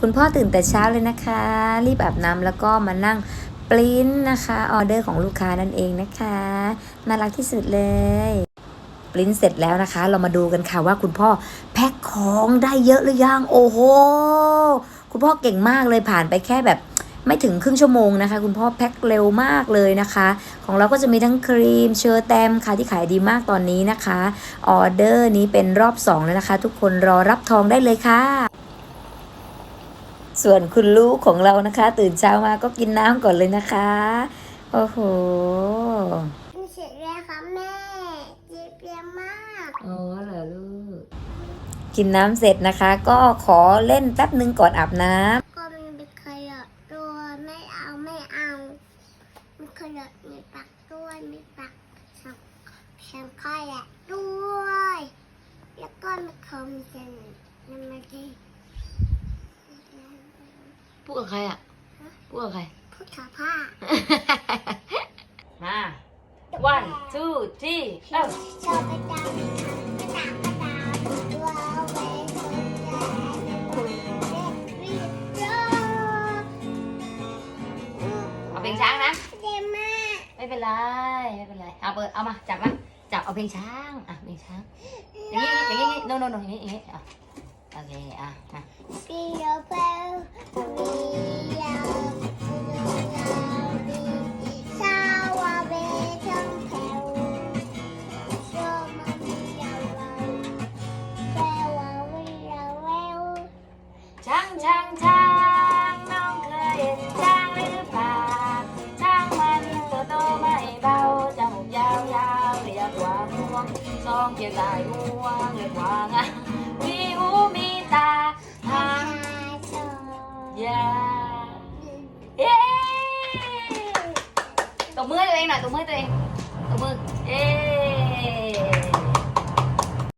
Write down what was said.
คุณพ่อตื่นแต่เช้าเลยนะคะ รีบอาบน้ำแล้วก็มานั่งปริ้นนะคะออเดอร์ของลูกค้านั่นเองนะคะน่ารักที่สุดเลยปริ้นเสร็จแล้วนะคะ เรามาดูกันค่ะว่าคุณพ่อแพ็คของได้เยอะหรือยังโอ้โหคุณพ่อเก่งมากเลยผ่านไปแค่แบบไม่ถึงครึ่งชั่วโมงนะคะ คุณพ่อแพ็คเร็วมากเลยนะคะ ของเราก็จะมีทั้งครีมเชอร์แตมค่ะที่ขายดีมากตอนนี้นะคะออเดอร์นี้เป็นรอบ2แล้วนะคะ ทุกคนรอรับทองได้เลยค่ะ ส่วนคุณลูกของเรานะคะ ตื่นเช้ามาก็กินน้ำก่อนเลยนะคะ โอ้โหเสร็จแล้วครับแม่เจ็บเยอะมากอ๋อเหรอลูก กินน้ำเสร็จนะคะ ก็ขอเล่นแป๊บนึงก่อนอาบน้ำก็มันมีขยะตัวไม่เอาไม่เอามีขยะมีปักด้วยมีปักสับแชมขยะด้วย แล้วก็มีคอมเซนยังไม่ได้ พูดกับใครอะพูดกับใครพุทธผ้ามา one two three เอ้าชอบไปตามไปตามไปตามตัวเวสนใจคุณเด็กรีบร้องเอาเพลงช้างนะเดมากไม่เป็นไรไม่เป็นไรเอาเปิดเอามาจับมาจับเอาเพลงช้างอะเพลงช้างอย่างนี้อย่างนี้ no no no อย่างนี้อย่างนี้อะโอเคอะอะ องเะได้รู้ว่างเละกว้างอะมีหูมีตาทางยาเย้ตบมือตัวเองหน่อยตบมือตัวเองตบมือเย้